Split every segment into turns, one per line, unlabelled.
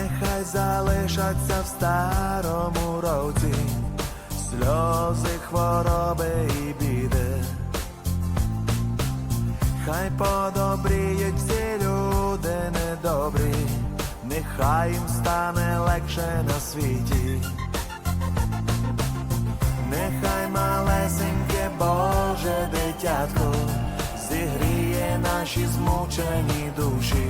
нехай залишаться в старому році, сльози, хвороби і біди. Хай подобріють всі люди недобрі, нехай їм стане легше на світі. Нехай малесеньке Боже дитятко зігріє наші змучені душі.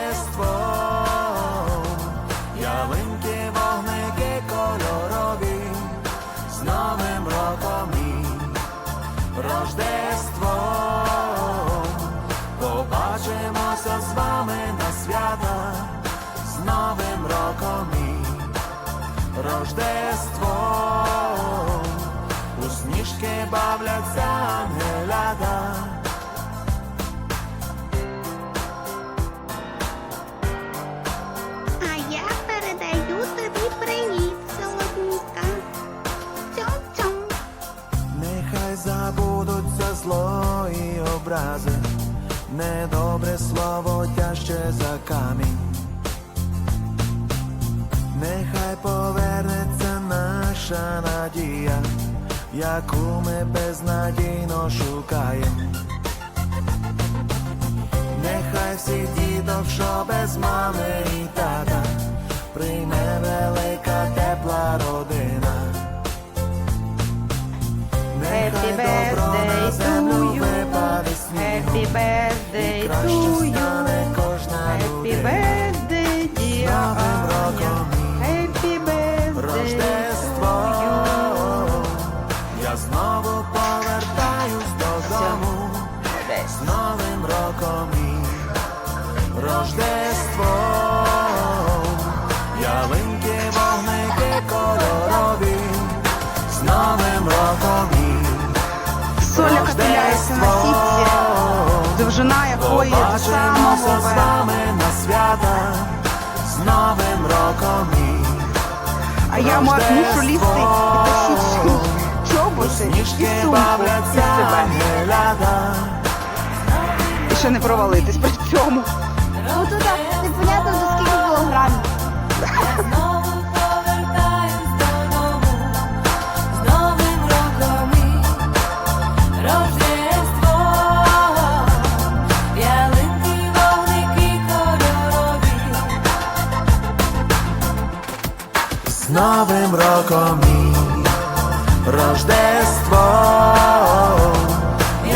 Новим Рождество. У сніжки бавляться ангелята.
А я передаю тобі привіт, солоденька. Цьом-цьом.
Нехай забудуться зло і образи, недобре слово тяжче за камінь. Нехай повернеться наша надія, яку ми безнадійно шукаємо. Нехай всі діток, що без мами і тата, прийме велика тепла родина.
Happy
Нехай добро на
birthday
землю
to you.
випаде
Happy birthday
і
to
краще
you.
З Новим роком і Рождество. Ялинки, вогники кольорові. З Новим роком і
Соля капіляється на сітці, довжина якої до самого
з вами на свята. З Новим роком і
А я мушу лізти і тащити чоботи і сумку.
бавляться
себе. Ще не провалитись при цьому.
Ну тут непонятно до скільки кілограмів.
З новим роком і Рождество.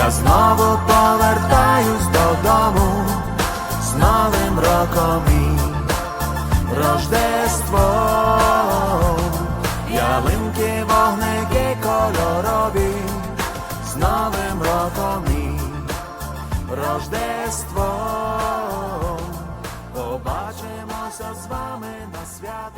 Знову повертаюсь додому з Новим роком і Рождество. Ялинки, вогники кольорові з Новим роком і Рождество. Побачимося з вами на свято.